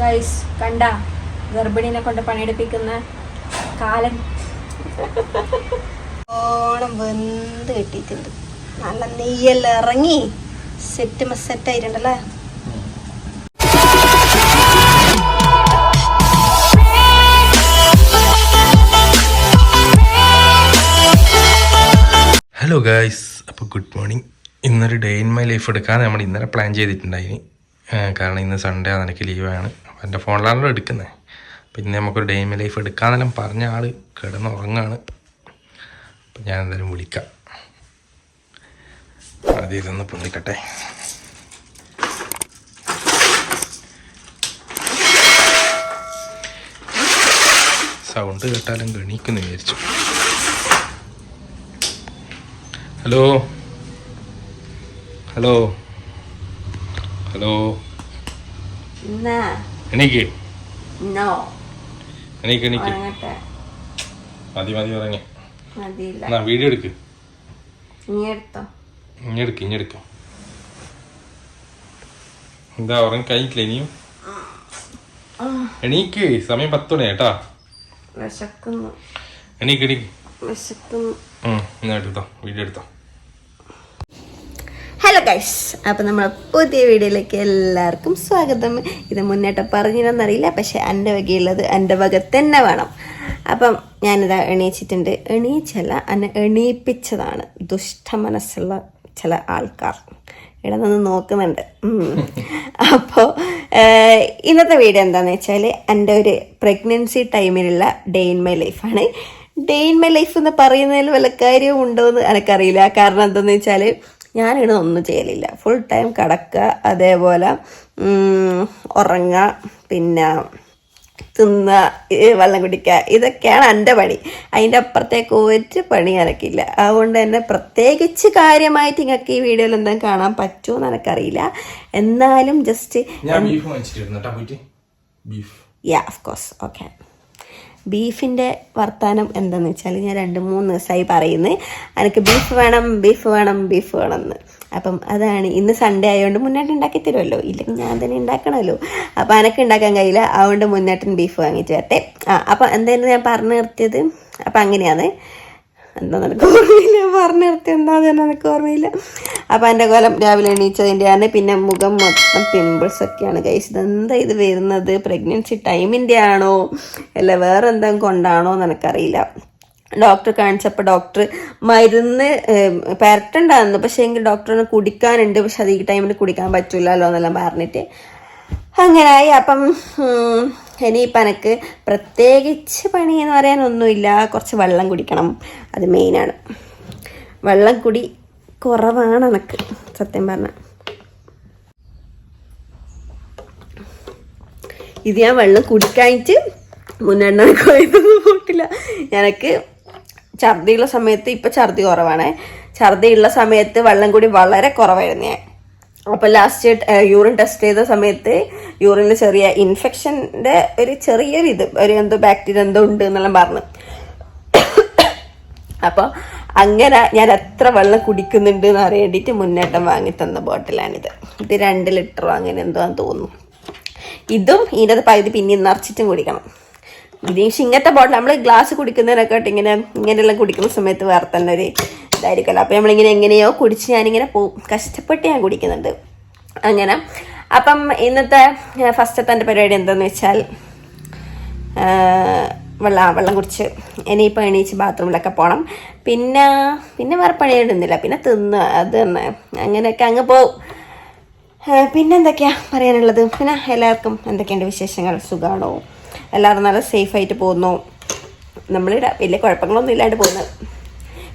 Guys കണ്ട ഗർഭിണീനെ കൊണ്ട് പണിയെടുപ്പിക്കുന്ന കാലൻ. ഓണം വെന്ത് കിട്ടിയിട്ടുണ്ട്. നല്ല നെയ്യെല്ലാം ഇറങ്ങി സെറ്റ് സെറ്റ് ആയിട്ടുണ്ടല്ലേ? ഹലോ ഗായ്സ് അപ്പോൾ ഗുഡ് മോർണിംഗ് ഇന്നൊരു ഡേ ഇൻ മൈ ലൈഫ് എടുക്കാൻ നമ്മൾ ഇന്നലെ പ്ലാൻ ചെയ്തിട്ടുണ്ടായിന്. കാരണം ഇന്ന് സൺഡേ ആണ് എനിക്ക് ലീവാണ് എന്റെ ഫോണിലാണല്ലോ എടുക്കുന്നത്. പിന്നെ നമുക്കൊരു ഡെയിമി ലൈഫ് എടുക്കാന്നെല്ലാം പറഞ്ഞ ആൾ കിടന്നുറങ്ങാണ്. അപ്പം ഞാൻ എന്തായാലും വിളിക്കാം. ആദ്യം ഇതൊന്ന് പൊന്തിക്കട്ടെ. സൗണ്ട് കേട്ടാലും ഗണിക്കുന്നു വിചാരിച്ചു. ഹലോ ഹലോ ഹലോ എണീക്ക്. മതി മതി മതിയില്ല. എന്നാ വീഡിയോ എടുക്ക്. നീ എടുത്തോ ഇനി ഇഞ്ഞെടുക്ക് എന്താ ഉറങ്ങി കഴിഞ്ഞിട്ടില്ല ഇനിയും? എണീക്ക്. സമയം പത്ത് മണി കേട്ടാ എണീക്ക് എണീക്ക്. എന്നാ എടുത്തോ വീഡിയോ എടുത്തോ. ഗൈസ് അപ്പോൾ നമ്മുടെ പുതിയ വീഡിയോയിലേക്ക് എല്ലാവർക്കും സ്വാഗതം. ഇത് മുന്നേട്ട പറഞ്ഞില്ലെന്നറിയില്ല പക്ഷേ എന്റെ വകയുള്ളത് എന്റെ വക തന്നെ വേണം. അപ്പം ഞാനിതാ എണീച്ചിട്ടുണ്ട്. എണീച്ചല്ല എന്നെ എണീപ്പിച്ചതാണ് ദുഷ്ട മനസ്സുള്ള ചില ആൾക്കാർ. ഇവിടെ നിന്ന് നോക്കുന്നുണ്ട്. അപ്പോൾ ഇന്നത്തെ വീഡിയോ എന്താണെന്ന് വെച്ചാൽ എന്റെ ഒരു പ്രഗ്നൻസി ടൈമിലുള്ള ഡേ ഇൻ മൈ ലൈഫാണ് ഡേ ഇൻ മൈ ലൈഫ് എന്ന് പറയുന്നതിൽ വല്ല കാര്യവും ഉണ്ടോ എന്ന് എനിക്കറിയില്ല. കാരണം എന്താണെന്ന് വെച്ചാൽ ഞാനിവിടെ ഒന്നും ചെയ്യലില്ല. ഫുൾ ടൈം കിടക്കുക അതേപോലെ ഉറങ്ങുക പിന്നെ തിന്ന വെള്ളം കുടിക്കുക ഇതൊക്കെയാണ് എന്റെ പണി. അതിന്റെ അപ്പുറത്തേക്ക് ഒരു പണി എനക്കില്ല അതുകൊണ്ട് തന്നെ പ്രത്യേകിച്ച് കാര്യമായിട്ട് നിങ്ങൾക്ക് ഈ വീഡിയോയിൽ എന്തെങ്കിലും കാണാൻ പറ്റുമോ എന്ന് എനിക്കറിയില്ല എന്നാലും just ya of course okay ബീഫിന്റെ വർത്താനം എന്താണെന്ന് വെച്ചാൽ ഞാൻ രണ്ട് മൂന്ന് ദിവസമായി പറയുന്നത് എനിക്ക് ബീഫ് വേണം ബീഫ് വേണം ബീഫ് വേണം എന്ന്. അപ്പം അതാണ് ഇന്ന് സൺഡേ ആയതുകൊണ്ട് മുന്നേട്ടൻ ഉണ്ടാക്കി തരുമല്ലോ ഇല്ലെങ്കിൽ ഞാൻ തന്നെ ഉണ്ടാക്കണമല്ലോ അപ്പം എനിക്ക് ഉണ്ടാക്കാൻ കഴിയില്ല. അതുകൊണ്ട് മുന്നേട്ടൻ ബീഫ് വാങ്ങിച്ച് വരട്ടെ. ആ അപ്പം എന്തായിരുന്നു ഞാൻ പറഞ്ഞു നിർത്തിയത്? അപ്പം അങ്ങനെയാണ്. എന്താ നിനക്ക് ഓർമ്മയില്ല? പറഞ്ഞു എന്താ തന്നെ നിനക്ക് ഓർമ്മയില്ല? അപ്പം എന്റെ കോലം രാവിലെ എണീച്ചതിന്റെയാണ് പിന്നെ മുഖം മൊത്തം പിമ്പിൾസ് ഒക്കെയാണ്. കഴിച്ചത് ഇതെന്താ ഇത് വരുന്നത്? പ്രഗ്നൻസി ടൈമിന്റെ ആണോ? അല്ല വേറെ എന്തെങ്കിലും കൊണ്ടാണോ എന്ന് എനിക്കറിയില്ല ഡോക്ടർ കാണിച്ചപ്പോൾ ഡോക്ടർ മരുന്ന് പെരട്ടുണ്ടായിരുന്നു. പക്ഷേ എങ്കിൽ ഡോക്ടറിന് കുടിക്കാനുണ്ട്. പക്ഷെ അത് ഈ ടൈമിൽ കുടിക്കാൻ പറ്റില്ലല്ലോ എന്നെല്ലാം പറഞ്ഞിട്ട്. അങ്ങനായി. അപ്പം ഉം, ഇനിയിപ്പം എനിക്ക് പ്രത്യേകിച്ച് പണി എന്ന് പറയാനൊന്നുമില്ല. കുറച്ച് വെള്ളം കുടിക്കണം. അത് മെയിനാണ്. വെള്ളം കുടി കുറവാണ് എനിക്ക് സത്യം പറഞ്ഞ. ഇത് ഞാൻ വെള്ളം കുടിക്കാനിട്ട് മുന്നെണ്ണ കൊയ്തൊന്നും പോയിട്ടില്ല. എനിക്ക് ഛർദിയുള്ള സമയത്ത് ഇപ്പം ഛർദി കുറവാണ്. ഛർദിയുള്ള സമയത്ത് വെള്ളം കൂടി വളരെ കുറവായിരുന്നു ഞാൻ. അപ്പോൾ ലാസ്റ്റ് യൂറിൻ ടെസ്റ്റ് ചെയ്ത സമയത്ത് യൂറിനിൽ ചെറിയ ഇൻഫെക്ഷന്റെ ഒരു ചെറിയൊരു ഇത് ഒരു എന്തോ ബാക്ടീരിയ എന്തോ ഉണ്ട് എന്നെല്ലാം പറഞ്ഞു. അപ്പോൾ അങ്ങനെ ഞാൻ എത്ര വെള്ളം കുടിക്കുന്നുണ്ട് എന്ന് അറിയേണ്ടിയിട്ട് മുന്നേറ്റം വാങ്ങി തന്ന ബോട്ടിലാണിത്. ഇത് രണ്ട് ലിറ്ററോ അങ്ങനെ എന്തോ ആണെന്ന് തോന്നുന്നു. ഇതും ഇതിന്റെ പകുതി പിന്നെയും നിറച്ചിട്ടും കുടിക്കണം. പക്ഷെ ഇങ്ങനത്തെ ബോട്ടിൽ നമ്മൾ ഗ്ലാസ് കുടിക്കുന്നതിനൊക്കെ ഇങ്ങനെ ഇങ്ങനെയെല്ലാം കുടിക്കുന്ന സമയത്ത് വേറെ തന്നെ ഒരു ഇതായിരിക്കുമല്ലോ അപ്പോൾ നമ്മളിങ്ങനെ എങ്ങനെയോ കുടിച്ച് ഞാനിങ്ങനെ പോവും. കഷ്ടപ്പെട്ട് ഞാൻ കുടിക്കുന്നുണ്ട്. അങ്ങനെ. അപ്പം ഇന്നത്തെ ഫസ്റ്റത്തെ എന്റെ പരിപാടി എന്താണെന്ന് വെച്ചാൽ വെള്ള വെള്ളം കുടിച്ച് ഇനിയിപ്പോൾ എണീച്ച് ബാത്റൂമിലൊക്കെ പോകണം പിന്നെ പിന്നെ വേറെ പണിയിടുന്നില്ല പിന്നെ തിന്ന് അത് തന്നെ. അങ്ങനെയൊക്കെ അങ്ങ് പോവും. പിന്നെ എന്തൊക്കെയാ പറയാനുള്ളത്? പിന്നെ എല്ലാവർക്കും എന്തൊക്കെയുണ്ട് വിശേഷങ്ങൾ? സുഖമാണോ? എല്ലാവരും നല്ല സേഫായിട്ട് പോകുന്നു. നമ്മളിവിടെ വലിയ കുഴപ്പങ്ങളൊന്നും ഇല്ലാണ്ട് പോകുന്നത്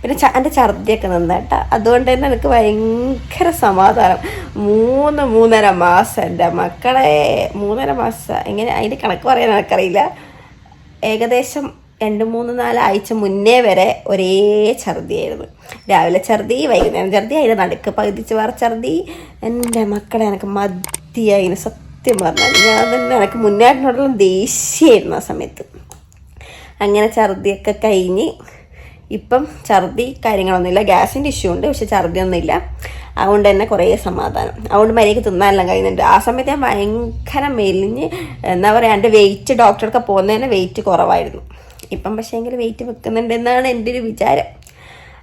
പിന്നെ എന്റെ ഛർദിയൊക്കെ നന്നായിട്ട. അതുകൊണ്ട് തന്നെ എനിക്ക് ഭയങ്കര സമാധാനം. മൂന്ന് മൂന്നര മാസം എന്റെ മക്കളെ മൂന്നര മാസം. എങ്ങനെ അതിന്റെ കണക്ക് പറയാൻ എനിക്കറിയില്ല. ഏകദേശം രണ്ട് മൂന്ന് നാല് ആഴ്ച മുന്നേ വരെ ഒരേ ഛർദിയായിരുന്നു. രാവിലെ ഛർദി വൈകുന്നേരം ഛർദി അതിന്റെ നടുക്ക് പകുതിച്ച് വേറെ ഛർദി. എന്റെ മക്കളെ എനിക്ക് മതിയായി. സത്യം പറഞ്ഞാൽ ഞാൻ തന്നെ എനിക്ക് മുന്നേറ്റിനോടുള്ള ദേഷ്യമായിരുന്നു ആ സമയത്ത്. അങ്ങനെ ഛർദിയൊക്കെ കഴിഞ്ഞ് ഇപ്പം ഛർദി കാര്യങ്ങളൊന്നുമില്ല. ഗ്യാസിന്റെ ഇഷ്യൂ ഉണ്ട് പക്ഷെ ഛർദി ഒന്നുമില്ല അതുകൊണ്ട് തന്നെ കുറേ സമാധാനം. അതുകൊണ്ട് മര്യാദയ്ക്ക് തിന്നാനെല്ലാം കഴിയുന്നുണ്ട്. ആ സമയത്ത് ഞാൻ ഭയങ്കര മെലിഞ്ഞ് എന്താ പറയുക എന്റെ വെയിറ്റ് ഡോക്ടർക്ക് പോകുന്നതിന് വെയിറ്റ് കുറവായിരുന്നു. ഇപ്പം പക്ഷേ എങ്കിൽ വെയിറ്റ് വെക്കുന്നുണ്ട് എന്നാണ് എന്റെ ഒരു വിചാരം.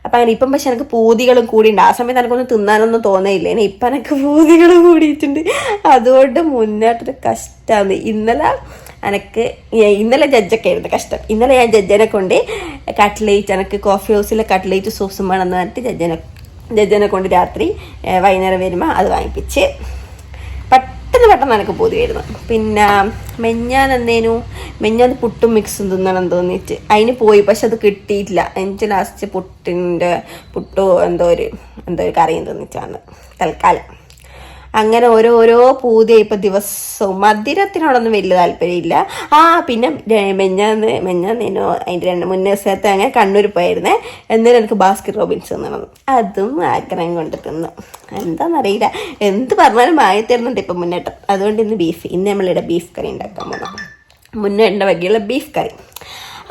അപ്പം അങ്ങനെ ഇപ്പം പക്ഷെ എനിക്ക് പൂതികളും കൂടിയുണ്ട് ആ സമയത്ത് എനിക്കൊന്നും തിന്നാനൊന്നും തോന്നിയില്ല. ഇനി ഇപ്പം എനിക്ക് പൂതികൾ കൂടിയിട്ടുണ്ട്. അതുകൊണ്ട് മുന്നോട്ടൊരു കഷ്ടമാണ് ഇന്നലെ എനിക്ക് ഇന്നലെ ജഡ്ജൊക്കെ ആയിരുന്നു കഷ്ടം. ഇന്നലെ ഞാൻ ജഡ്ജനെ കൊണ്ട് കട്ട്ലേറ്റ് എനിക്ക് കോഫി ഹൗസിലെ കട്ട്ലേറ്റ് സോസും വേണമെന്ന് പറഞ്ഞിട്ട് ജഡ്ജനെ ജഡ്ജനെ കൊണ്ട് രാത്രി വൈകുന്നേരം വരുമ്പോൾ അത് വാങ്ങിപ്പിച്ച് പെട്ടെന്ന് പെട്ടെന്ന് എനിക്ക് പോതിയായിരുന്നു പിന്നെ മെഞ്ഞാൻ എന്തേനു? മെഞ്ഞാൻ പുട്ടും മിക്സും തിന്നണം തോന്നിയിട്ട് അതിന് പോയി പക്ഷെ അത് കിട്ടിയിട്ടില്ല. എനിക്ക് ലാസ്റ്റ് പുട്ടിന്റെ പുട്ടോ എന്തോ ഒരു എന്തോ ഒരു കറിയും തോന്നിച്ചാണ് തൽക്കാലം. അങ്ങനെ ഓരോ ഓരോ പൂതി ഇപ്പൊ ദിവസവും. മധുരത്തിനോടൊന്നും വലിയ താല്പര്യമില്ല. ആ പിന്നെ മെഞ്ഞാന്ന് മെഞ്ഞാന്നേനോ അതിന്റെ രണ്ട് മുന്നേ ദിവസത്തെ അങ്ങനെ കണ്ണൂർ പോയിരുന്നേ. എന്നിട്ട് എനിക്ക് ബാസ്കറ്റ് റോബിൻസ് തിന്നണം അതും ആഗ്രഹം കൊണ്ട് തിന്നു. എന്താണെന്നറിയില്ല എന്ത് പറഞ്ഞാലും മായ തരുന്നുണ്ട് ഇപ്പം മുന്നേട്ടം. അതുകൊണ്ട് ഇന്ന് ബീഫ് ഇന്ന് നമ്മളിവിടെ ബീഫ് കറി ഉണ്ടാക്കാൻ പോകണം മുന്നേട്ടന്റെ വകയുള്ള ബീഫ് കറി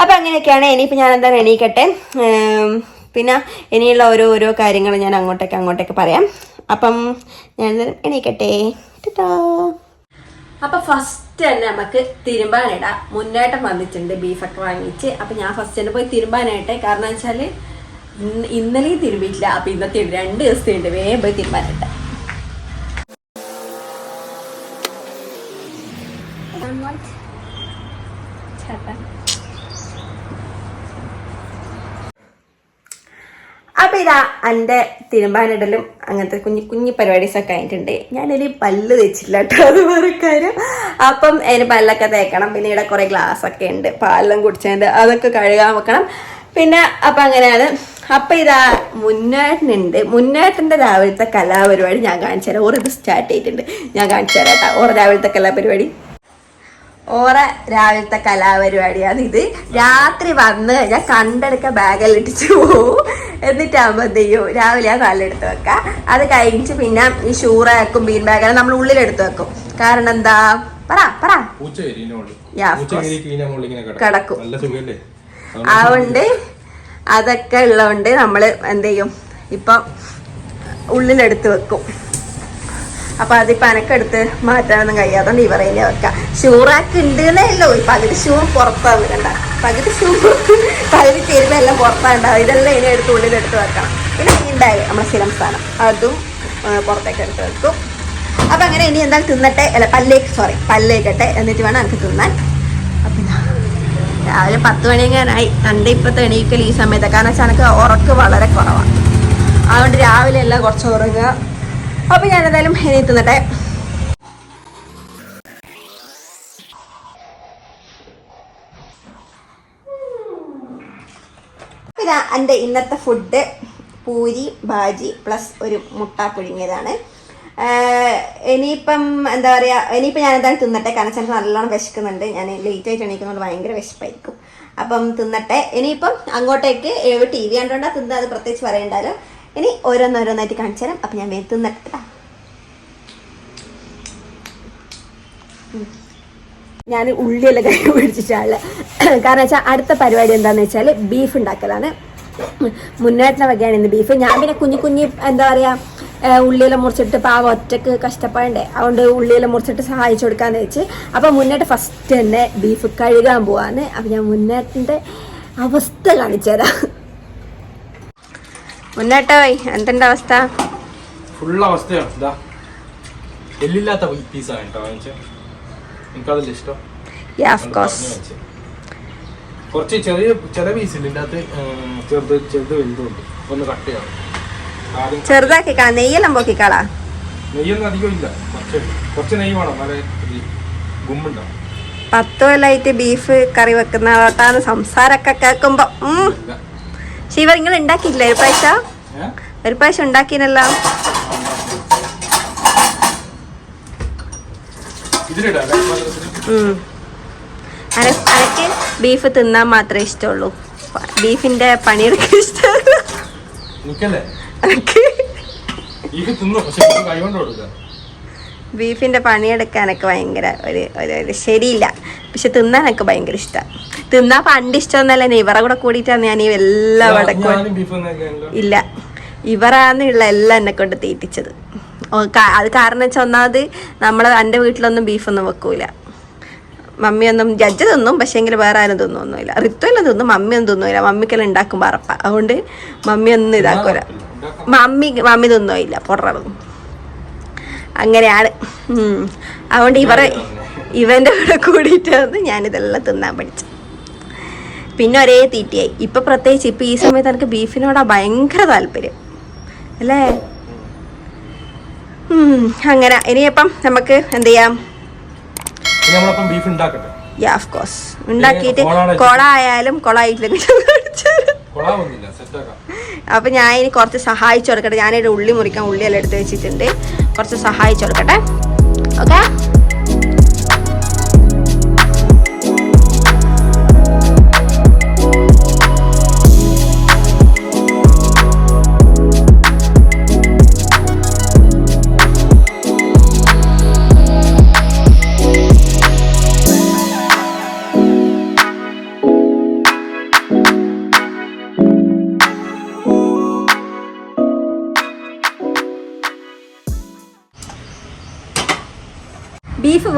അപ്പം അങ്ങനെയൊക്കെയാണ്. ഇനിയിപ്പോൾ ഞാൻ എന്താണ് എണീക്കട്ടെ പിന്നെ ഇനിയുള്ള ഓരോ ഓരോ കാര്യങ്ങൾ ഞാൻ അങ്ങോട്ടേക്ക് അങ്ങോട്ടേക്ക് പറയാം. അപ്പം ഞാൻ എണീക്കട്ടെ. ടാ അപ്പൊ ഫസ്റ്റ് തന്നെ നമുക്ക് തിരുമ്പാനിടാം. മുന്നേട്ടം വന്നിട്ടുണ്ട് ബീഫൊക്കെ വാങ്ങിച്ച്. അപ്പൊ ഞാൻ ഫസ്റ്റ് തന്നെ പോയി തിരുമ്പാനായിട്ടെ കാരണം ഇന്ന് ഇന്നലെയും തിരുമ്പിയിട്ടില്ല. അപ്പൊ ഇന്നത്തെ രണ്ട് ദിവസത്തെ ഉണ്ട് വേഗം പോയി തിരുമ്പാനായിട്ട് അപ്പൊ ഇതാ എന്റെ തിരുമ്പാനിടലും അങ്ങനത്തെ കുഞ്ഞു കുഞ്ഞു പരിപാടീസൊക്കെ ആയിട്ടുണ്ട്. ഞാനൊരു പല്ല് തേച്ചില്ല കേട്ടോ അത് കാര്യം. അപ്പം അതിന് പല്ലൊക്കെ തേക്കണം. പിന്നെ ഇവിടെ കുറേ ഗ്ലാസ് ഒക്കെ ഉണ്ട്. പാലെല്ലാം കുടിച്ചതിന്റെ അതൊക്കെ കഴുകാൻ വെക്കണം. പിന്നെ അപ്പം അങ്ങനെയാണ്. അപ്പം ഇതാ മുന്നേട്ടനുണ്ട്. മുന്നേട്ടന്റെ രാവിലത്തെ കലാപരിപാടി ഞാൻ കാണിച്ചു തരാം. ഓർ ഇത് സ്റ്റാർട്ട് ചെയ്തിട്ടുണ്ട്. ഞാൻ കാണിച്ചു തരാം കേട്ടോ. ഓർ രാവിലത്തെ കലാപരിപാടി. ഓറ രാവിലത്തെ കലാപരിപാടിയാണ് ഇത് രാത്രി വന്ന് ഞാൻ കണ്ടെടുക്ക ബാഗിൽ ഇട്ടിച്ച് പോവും. എന്നിട്ടാകുമ്പോൾ എന്ത് ചെയ്യും? രാവിലെ ആ കാലെടുത്ത് വെക്കാം. അത് കഴിഞ്ഞ് പിന്നെ ഈ ഷൂറാക്കും ബീൻ ബാഗും നമ്മൾ ഉള്ളിലെടുത്ത് വെക്കും. കാരണം എന്താ? പറ പറ. കിടക്കും. കിടക്കും. നല്ല സുഖല്ലേ? അതുകൊണ്ട് അതൊക്കെ ഉള്ളതുകൊണ്ട് നമ്മൾ എന്ത് ചെയ്യും? ഇപ്പം ഉള്ളിലെടുത്ത് വെക്കും. അപ്പൊ അതിപ്പോ അനക്കെടുത്ത് മാറ്റാനൊന്നും കഴിയാത്തോണ്ട് ഈ പറയുന്ന വെക്കാം. ഷൂറാക്ക് ഉണ്ട് എന്നല്ലോ പകുതി ഷൂ പുറത്താണ് കണ്ട പകുതി ഷൂ പകുതി ചേരുമ്പോ എല്ലാം പുറത്താണ്ടാവും. ഇതെല്ലാം ഇനി എടുത്ത് ഉള്ളിലെടുത്ത് വെക്കണം. പിന്നെ ഉണ്ടായി നമ്മുടെ സ്ഥിരം സ്ഥാനം അതും പുറത്തേക്ക് എടുത്ത് വെക്കും. അപ്പൊ അങ്ങനെ ഇനി എന്താ തിന്നട്ടെ? അല്ല പല്ലേക്ക് സോറി പല്ലേക്കട്ടെ എന്നിട്ട് വേണം എനിക്ക് തിന്നാൻ. രാവിലെ പത്ത് മണിയെങ്ങാനായി തന്റെ ഇപ്പോഴത്തെ എണീക്കൽ ഈ സമയത്ത് കാരണം വെച്ചാൽ എനിക്ക് ഉറക്ക് വളരെ കുറവാണ് അതുകൊണ്ട് രാവിലെ എല്ലാം കുറച്ച് ഉറങ്ങുക. അപ്പൊ ഞാൻ എന്തായാലും ഇനി തിന്നട്ടെ. ഇതാ ഇന്നത്തെ ഫുഡ് പൂരി ഭാജി പ്ലസ് ഒരു മുട്ട പുഴുങ്ങിയതാണ്. ഇനിയിപ്പം എന്താ പറയുക ഇനിയിപ്പം ഞാൻ എന്തായാലും തിന്നട്ടെ. കാരണം വെച്ചാൽ നല്ലോണം വിശക്കുന്നുണ്ട്. ഞാൻ ലേറ്റ് ആയിട്ട് എണീക്കുന്നതുകൊണ്ട് ഭയങ്കര വിശപ്പായിരിക്കും. അപ്പം തിന്നട്ടെ. ഇനിയിപ്പം അങ്ങോട്ടേക്ക് ടി വി കണ്ടോണ്ടാ തിന്നത് പ്രത്യേകിച്ച് പറയണ്ടല്ലോ ഇനി ഓരോന്നോരോന്നായിട്ട് കാണിച്ചു തരാം. അപ്പം ഞാൻ വേഗം തിന്നട്ടെ ട്ടാ. ഞാൻ ഉള്ളിയെല്ലാം കൈ പിടിച്ചിട്ടാണ് കാരണം വെച്ചാൽ അടുത്ത പരിപാടി എന്താണെന്ന് വെച്ചാൽ ബീഫ് ഉണ്ടാക്കലാണ്. മുന്നേറ്റ വകയാണ് ഇന്ന് ബീഫ് ഞാൻ പിന്നെ കുഞ്ഞു കുഞ്ഞു എന്താ പറയുക ഉള്ളിയെല്ലാം മുറിച്ചിട്ട് പാവ ഒറ്റയ്ക്ക് കഷ്ടപ്പെടണ്ടേ. അതുകൊണ്ട് ഉള്ളിയെല്ലാം മുറിച്ചിട്ട് സഹായിച്ചു കൊടുക്കാന്ന് വെച്ച് അപ്പം മുന്നേറ്റ് ഫസ്റ്റ് തന്നെ ബീഫ് കഴുകാൻ പോവാന്ന്. അപ്പം ഞാൻ മുന്നേറ്റിന്റെ അവസ്ഥ കാണിച്ചു തരാം. മുന്നേട്ടോയ് എന്തിന്റെ അവസ്ഥ? ഫുൾ അവസ്ഥയാണ്. ഇതാ. എല്ലില്ലാത്ത പീസാണ് കേട്ടോ എനിക്കതല്ല ഇഷ്ടം. കുറച്ച് ചെറിയ ചില പീസില്ല ഉം, ചെറുത് ചെറുത് വലുതുണ്ട്. ഒന്ന് കട്ട് ചെയ്യണം ആദ്യം ചെറുതാക്കി കാ നെയ്യെല്ലാം പോക്കിക്കാളാ. നെയ്യൊന്നും അധികം ഇല്ല. കുറച്ച് കുറച്ച് നെയ്യ് വേണം. നല്ല ഗുമ്മുണ്ടാവും പത്ത് കൊല്ലമായിട്ട് ബീഫ് കറി വെക്കുന്ന സംസാരമൊക്കെ കേൾക്കുമ്പോ ശിവ നിങ്ങൾ ഉണ്ടാക്കിയില്ല ഒരു പ്രാവശ്യം? ഒരു പ്രാവശ്യം ഉണ്ടാക്കിനല്ലോ അനക്ക് ബീഫ് തിന്നാൻ മാത്രമേ ഇഷ്ടമുള്ളൂ. പക്ഷെ ബീഫിന്റെ പണിയെടുക്കാൻ ഇഷ്ടമല്ല. ബീഫിന്റെ പണിയെടുക്കാനൊക്കെ ഭയങ്കര ഒരു ഒരു ഒരു ശരിയില്ല. പക്ഷെ തിന്നാനൊക്കെ ഭയങ്കര ഇഷ്ടമാണ് തിന്നാൻ പണ്ട് ഇഷ്ടമൊന്നല്ല ഇവരെ കൂടെ കൂടിയിട്ടാണ് ഞാൻ ഈ എല്ലാ വടക്കും ഒന്നും ഇല്ല. ഇവരാന്നുള്ള എല്ലാം എന്നെ കൊണ്ട് തീറ്റിച്ചത്. അത് കാരണം വെച്ചാൽ ഒന്നാമത് നമ്മൾ എന്റെ വീട്ടിലൊന്നും ബീഫൊന്നും വെക്കൂല. മമ്മിയൊന്നും ജഡ്ജ് തിന്നും പക്ഷേ എങ്കിൽ വേറെ ആരും തിന്നൊന്നുമില്ല റിത്വെല്ലാം തിന്നും മമ്മിയൊന്നും തിന്നൂല. മമ്മിക്കെല്ലാം ഉണ്ടാക്കും പറപ്പ അതുകൊണ്ട് മമ്മി ഒന്നും ഇതാക്കൂല. മമ്മി മമ്മി തിന്നോയില്ല പൊററും അങ്ങനെയാണ്. അതുകൊണ്ട് ഇവർ ഇവന്റെ കൂടെ കൂടിയിട്ടാണ് ഞാനിതെല്ലാം തിന്നാൻ പഠിച്ചത് പിന്നെ ഒരേ തീറ്റയായി. ഇപ്പം പ്രത്യേകിച്ച് ഇപ്പം ഈ സമയത്ത് എനിക്ക് ബീഫിനോടാ ഭയങ്കര താല്പര്യം. അല്ലേ? അങ്ങനെ. ഇനിയപ്പം നമുക്ക് എന്ത് ചെയ്യാം? യാ ഓഫ് കോഴ്സ് ഉണ്ടാക്കിയിട്ട് കൊള ആയാലും കൊളാവുന്നില്ല സെറ്റാക്കാം അപ്പൊ ഞാൻ ഇനി കുറച്ച് സഹായിച്ചു കൊടുക്കട്ടെ. ഞാനിവിടെ ഉള്ളി മുറിക്കാൻ ഉള്ളിയെല്ലാം എടുത്ത് വെച്ചിട്ടുണ്ട്. കുറച്ച് സഹായിച്ചു കൊടുക്കട്ടെ. ഓക്കെ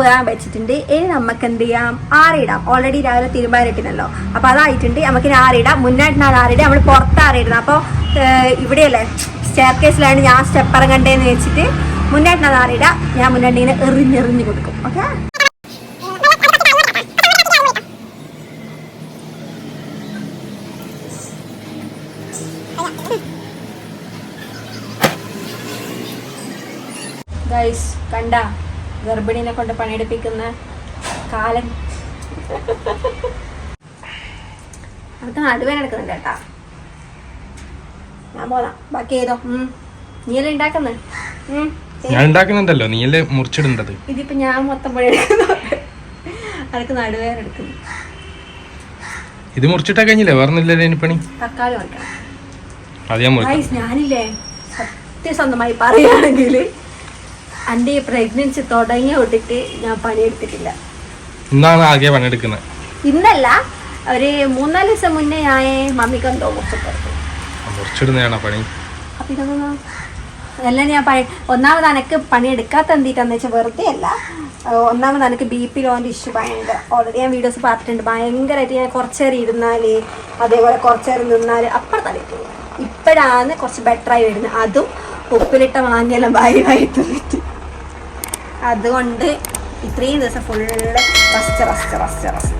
വേകാൻ വെച്ചിട്ടുണ്ട്. ഇനി നമുക്ക് എന്ത് ചെയ്യാം ആറിടാം. ഓൾറെഡി രാവിലെ തീരുമാനിട്ടിരുന്നല്ലോ അപ്പൊ അതായിട്ടുണ്ട്. നമുക്ക് ആറിടാം. മുന്നായിട്ടാണ് ആറിടാം നമ്മൾ പുറത്ത് ആറിയിടുന്നത് അപ്പോൾ ഇവിടെയല്ലേ? സ്റ്റെയർ കേസിലാണ് ഞാൻ സ്റ്റെപ്പ് ഇറങ്ങണ്ടേന്ന് വെച്ചിട്ട് മുന്നായിട്ടാണ് ആറിടാം ഞാൻ മുന്നായിട്ട് ഇങ്ങനെ എറിഞ്ഞെറിഞ്ഞ് കൊടുക്കും. ഓക്കെ കണ്ട? ഗർഭിണീനെ കൊണ്ട് പണിയെടുപ്പിക്കുന്ന കാലൻ അവർക്ക് നടുവേന എടുക്കുന്നുണ്ട് കേട്ടാ. ഞാൻ പോതാം ബാക്കി ഉം. നീയല്ലേ ഉണ്ടാക്കുന്നത് ഞാൻ ഉണ്ടാക്കുന്നുണ്ടല്ലോ. നീയല്ലേ മുറിച്ചിടേണ്ടത്? ഇതിപ്പോ ഞാൻ മൊത്തം പണിയെടുക്കുന്നു അവർക്ക് നടുവേന എടുക്കുന്നു. ഇത് മുറിച്ചിട്ടാ കഴിഞ്ഞില്ലേ? വേറൊന്നില്ലേ ഇനി പണി. തക്കാളി വയ്ക്കണം അത് ഞാൻ മുറിക്കാം. ഞാനില്ലേ? സത്യസന്ധമായി പറയുകയാണെങ്കിൽ എന്റെ ഈ പ്രഗ്നൻസി തുടങ്ങിയ തൊട്ടിട്ട് ഞാൻ പണിയെടുത്തിട്ടില്ല. ഇന്നാണ് ആകെ പണിയെടുക്കുന്നത്. ഇന്നല്ല ഒരു മൂന്നാൽ ദിവസം മുന്നേ ഞാൻ മമ്മിക്ക് എന്തോ മുറിച്ചിടുന്നതാണോ പണി? ഇതൊന്നും ഞാൻ പണി ഒന്നാമത് എനിക്ക് പണിയെടുക്കാത്ത എന്തിട്ടാന്ന് വെച്ചാൽ വെറുതെ അല്ല. ഒന്നാമത് എനിക്ക് ബി പി ലോന്റെ ഇഷ്യൂ ഭയങ്കര ഓൾറെഡി ഞാൻ വീഡിയോസ് പറഞ്ഞിട്ടുണ്ട് ഭയങ്കരമായിട്ട് ഞാൻ കുറച്ചേരം ഇരുന്നാൽ അതേപോലെ കുറച്ചേരം നിന്നാൽ അപ്പുറം തലയിട്ട് ഇപ്പോഴാണ് കുറച്ച് ബെറ്ററായി വരുന്നത്. അതും ഉപ്പിലിട്ട മാഞ്ഞെല്ലാം ഭാര്യമായി തിന്നിട്ട് അതുകൊണ്ട് ഇത്രയും ദിവസം ഫുള്ള് റസ്റ്റ് റസ്റ്റ് റസ്റ്റ്.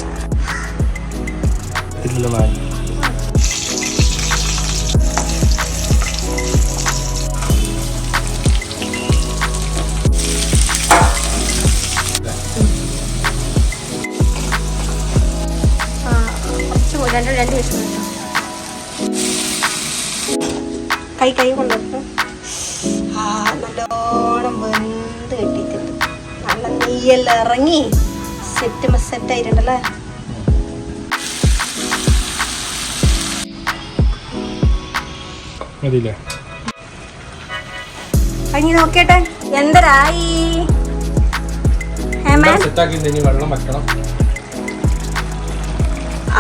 രണ്ട് കൈ കൈ കൊണ്ടുവന്നു ഇറങ്ങി സെറ്റ് സെറ്റ് ആയിട്ടുണ്ടല്ലേ മതിയില്ലേ? എന്തരായി?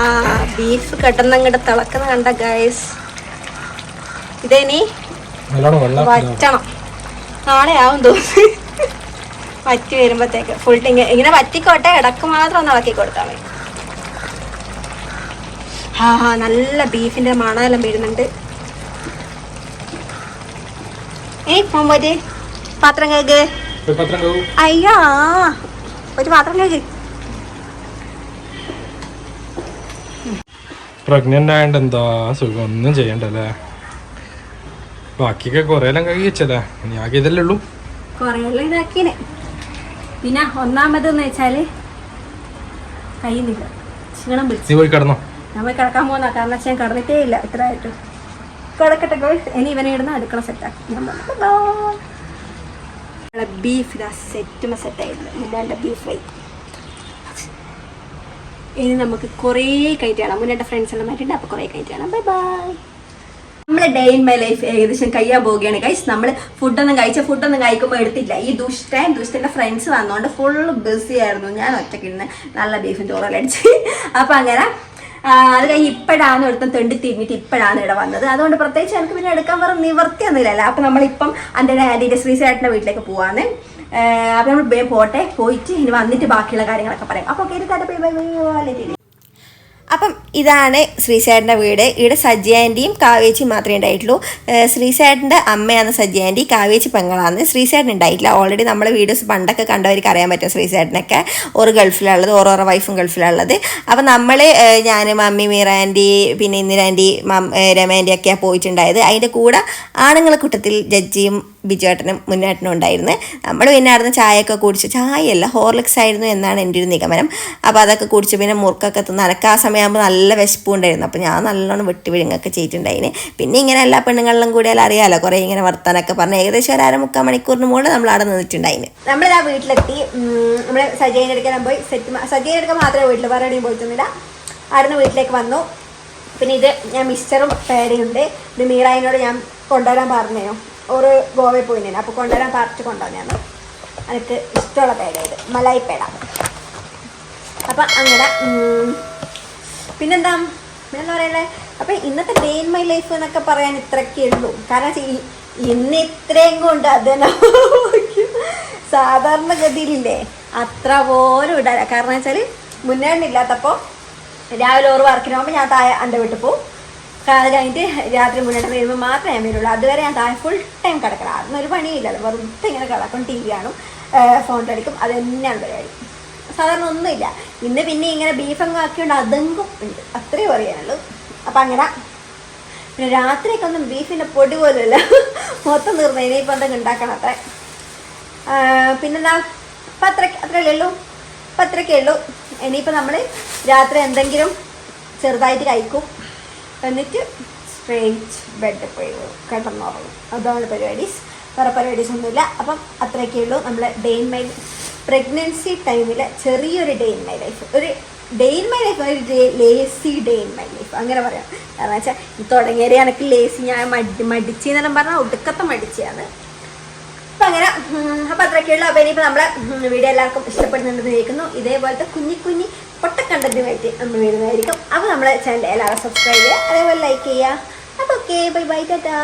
ആ ബീഫ് തിളക്കുന്ന കണ്ട ഗൈസ് ഇതേനി വറ്റണം. നാളെ ആവും തോന്നുന്നു. വറ്റി വരുമ്പോഴത്തേക്ക് ഫുൾ ടിങ് ഇങ്ങനെ വറ്റിക്കോട്ടെ ഇടയ്ക്ക് മാത്രം ഒന്ന് ഇളക്കി കൊടുത്താൽ മതി. ആ നല്ല ബീഫിന്റെ മണമെല്ലാം വീഴുന്നുണ്ട് ഏ മോമ്പോറ്റ് പാത്രം കേക്ക് അയ്യോ ഒരു പാത്രം കേക്ക് പ്രഗ്നന്റ് ആയതുകൊണ്ട് എന്താ സുഖം? ഒന്നും ചെയ്യണ്ടല്ലേ? ബാക്കിയൊക്കെ കുറേ എല്ലാം കഴിച്ചല്ലേ? ഇനി ആകെ ഇതല്ലേ ഉള്ളൂ. കുറെയെല്ലാം ഇതാക്കിനെ. പിന്നെ ഒന്നാമതെന്ന് വെച്ചാൽ കഴിയുന്നില്ല ക്ഷീണം പിടിച്ചു. പോയി കിടന്നോ. നമ്മൾ കിടക്കാൻ പോകുന്ന കാരണം വെച്ചാൽ ഞാൻ കിടന്നിട്ടേ ഇല്ല. ഇത്ര ആയിട്ട്. കിടക്കട്ടെ ഗോൾസ് ഇനി ഇവനെ ഇടുന്ന അടുക്കള സെറ്റാക്കി ബീഫ് ഇതാ സെറ്റുമ സെറ്റായിരുന്നു മുന്നേ ബീഫ് ഫ്രൈ ഇനി നമുക്ക് കുറേ കയറ്റി കാണാം. ഫ്രണ്ട്സ് എല്ലാം മാറ്റിയിട്ട് അപ്പോൾ കുറേ കയറ്റി കാണാം. ബൈ ബൈ നമ്മുടെ ഡേ ഇൻ മൈ ലൈഫ് ഏകദേശം കഴിയാൻ പോവുകയാണ് ഗൈസ് നമ്മൾ ഫുഡൊന്നും കഴിച്ച ഫുഡൊന്നും കഴിക്കുമ്പോൾ എടുത്തില്ല ഈ ദുഷ്ടൻ ദുഷ്ടന്റെ ഫ്രണ്ട്സ് വന്നുകൊണ്ട് ഫുൾ ബിസി ആയിരുന്നു ഞാൻ ഒറ്റയ്ക്ക് ഇന്ന് നല്ല ബീഫും ചോറെല്ലാം അടിച്ച് അപ്പൊ അങ്ങനെ അത് കഴിഞ്ഞ് ഇപ്പോഴാണ് ഒരുത്തം തെണ്ടി തിരിഞ്ഞിട്ട് ഇപ്പോഴാണ് ഇവിടെ വന്നത് അതുകൊണ്ട് പ്രത്യേകിച്ച് എനിക്ക് പിന്നെ എടുക്കാൻ വേറെ നിവർത്തിയൊന്നുമില്ലല്ലോ അപ്പൊ നമ്മളിപ്പം എന്റെ ആന്റിയുടെ ശ്രീസേട്ടന്റെ വീട്ടിലേക്ക് പോവാന്ന് അപ്പൊ നമ്മൾ പോട്ടെ പോയിട്ട് ഇനി വന്നിട്ട് ബാക്കിയുള്ള കാര്യങ്ങളൊക്കെ പറയാം അപ്പൊ ഓക്കെ ബൈ ബൈ അപ്പം ഇതാണ് ശ്രീശേട്ടന്റെ വീട്. ഇവിടെ സജ്ജി ആന്റിയും കാവേച്ചി മാത്രമേ ഉണ്ടായിട്ടുള്ളൂ. ശ്രീശേട്ടന്റെ അമ്മയാണ് സജ്ജി ആന്റി കാവേച്ചി പെങ്ങളാണ്. ശ്രീശേട്ടൻ ഉണ്ടായിട്ടില്ല. ഓൾറെഡി നമ്മളെ വീഡിയോസ് പണ്ടൊക്കെ കണ്ടവർക്ക് അറിയാൻ പറ്റും ശ്രീശേട്ടനൊക്കെ ഒരു ഗൾഫിലുള്ളത് ഓരോരോ വൈഫും ഗൾഫിലുള്ളത് അപ്പം നമ്മൾ ഞാൻ മമ്മി മീറ ആന്റി പിന്നെ ഇന്ദിരാന്റി മം രമ ആന്റി ഒക്കെയാണ് പോയിട്ടുണ്ടായത്. അതിന്റെ കൂടെ ആണുങ്ങളെ കൂട്ടത്തിൽ ജഡ്ജിയും ബിജുവേട്ടനും മുന്നേട്ടനും ഉണ്ടായിരുന്നു. നമ്മൾ പിന്നെ അവിടുന്ന് ചായയൊക്കെ കുടിച്ച്. ചായയല്ല ഹോർലിക്സ് ആയിരുന്നു എന്നാണ് എന്റെ ഒരു നിഗമനം. അപ്പോൾ അതൊക്കെ കുടിച്ച് പിന്നെ മുറുക്കൊക്കെ തിന്ന് അനക്ക് ആ സമയമാകുമ്പോൾ നല്ല വിശപ്പും ഉണ്ടായിരുന്നു. അപ്പോൾ ഞാൻ നല്ലോണം വെട്ടി വിഴുങ്ങൊക്കെ ചെയ്തിട്ടുണ്ടായിന്. പിന്നെ ഇങ്ങനെ എല്ലാ പെണ്ണുങ്ങളിലും കൂടിയാൽ അറിയാമല്ലോ കുറേ ഇങ്ങനെ വർത്താനൊക്കെ പറഞ്ഞ് ഏകദേശം ഒരു അരമുക്കാൽ മണിക്കൂറിന് മുകളിൽ നമ്മൾ അവിടെ നിന്നിട്ടുണ്ടായിന്. ആ വീട്ടിലെത്തി നമ്മൾ സജയനെ എടുക്കാൻ പോയി. സെറ്റ് സജയൻ എടുക്കാൻ മാത്രമേ വീട്ടിൽ വേറെ എവിടെയും പോയിട്ടൊന്നുമില്ല. അവിടുന്ന് വീട്ടിലേക്ക് വന്നു. പിന്നെ ഇത് ഞാൻ മിക്സ്ചറും പേടയുണ്ട് ഇത് മീറായിനോട് ഞാൻ കൊണ്ടുവരാൻ പറഞ്ഞേനു. ഒരു ഗോവയിൽ പോയിന് അപ്പോൾ കൊണ്ടുവരാൻ പറിച്ച് കൊണ്ടുവന്നു എനിക്ക് ഇഷ്ടമുള്ള പേട ഇത്. മലായി പേട അപ്പം അങ്ങനെ പിന്നെന്താ? പിന്നെന്താ പറയണേ? അപ്പം ഇന്നത്തെ ഡേ ഇൻ മൈ ലൈഫ് എന്നൊക്കെ പറയാൻ ഇത്രയൊക്കെ ഉള്ളൂ. കാരണം ഇന്ന് ഇത്രയും കൊണ്ട് അതിനെ സാധാരണഗതിയിലില്ലേ? അത്ര പോലും ഇടാൻ കാരണം വെച്ചാൽ മുന്നേണ്ടില്ലാത്തപ്പോൾ രാവിലെ ഓറ് വർക്കിന് പോകുമ്പോൾ ഞാൻ താഴെ എന്റെ വീട്ടിൽ പോകും. അത് കഴിഞ്ഞിട്ട് രാത്രി മുന്നോട്ട് വരുമ്പോൾ മാത്രമേ ഞാൻ വരുള്ളൂ. അതുവരെ ഞാൻ താഴെ ഫുൾ ടൈം കിടക്കണം. അതൊന്നും ഒരു പണിയില്ലല്ലോ വെറുതെ ഇങ്ങനെ കിടക്കും ടി വി കാണും ഫോൺ കളിക്കും. അത് തന്നെയാണ് പരിപാടി സാധാരണ ഒന്നുമില്ല. ഇന്ന് പിന്നെ ഇങ്ങനെ ബീഫങ്ങ് ആക്കിയോണ്ട് അതെങ്കും ഉണ്ട്. അത്രേ പറയാനുള്ളൂ. അപ്പം അങ്ങനെ. പിന്നെ രാത്രിയൊക്കെ ഒന്നും ബീഫിന്റെ പൊടി പോലുമില്ല. മൊത്തം തീർന്നു. ഇനിയിപ്പോൾ എന്തെങ്കിലും ഉണ്ടാക്കണം അത്ര. പിന്നെന്താ? അപ്പം അത്ര അത്രയല്ലേ ഉള്ളൂ. അപ്പം അത്രയൊക്കെ ഉള്ളൂ. ഇനിയിപ്പോൾ നമ്മൾ രാത്രി എന്തെങ്കിലും ചെറുതായിട്ട് കഴിക്കും. എന്നിട്ട് സ്ട്രേറ്റ് ബെഡ് പോയി കിടന്നുറങ്ങും അതാണ് പരിപാടീസ് വേറെ പരിപാടീസ് ഒന്നുമില്ല അപ്പം അത്രയൊക്കെ ഉള്ളൂ. നമ്മൾ ഡെയിൻ മൈ പ്രഗ്നൻസി ടൈമിൽ ചെറിയൊരു ഡെയിൻ മൈ ലൈഫ് ഒരു ഡെയിൻ മൈ ലൈഫ് ഒരു lazy day in my life അങ്ങനെ പറയാം. കാരണം വെച്ചാൽ തുടങ്ങിയത് എനിക്ക് ലേസി ഞാൻ മടി മടിച്ച് എന്നെല്ലാം പറഞ്ഞാൽ ഒടുക്കത്തെ മടിച്ചാണ്. അപ്പം അങ്ങനെ അപ്പം അത്രയൊക്കെയുള്ള അപ്പോൾ ഇനിയിപ്പോൾ നമ്മളെ വീഡിയോ എല്ലാവർക്കും ഇഷ്ടപ്പെടുന്നുണ്ടെന്ന് കേൾക്കുന്നു ഇതേപോലത്തെ കുഞ്ഞി കുഞ്ഞി പൊട്ട കണ്ടന്റുമായിട്ട് നമ്മൾ വരുന്നതായിരിക്കും. അപ്പോൾ നമ്മുടെ ചാനൽ എല്ലാവരും സബ്സ്ക്രൈബ് ചെയ്യുക അതേപോലെ ലൈക്ക് ചെയ്യുക. അപ്പോൾ ഓക്കെ ബൈ ബൈ ടാറ്റാ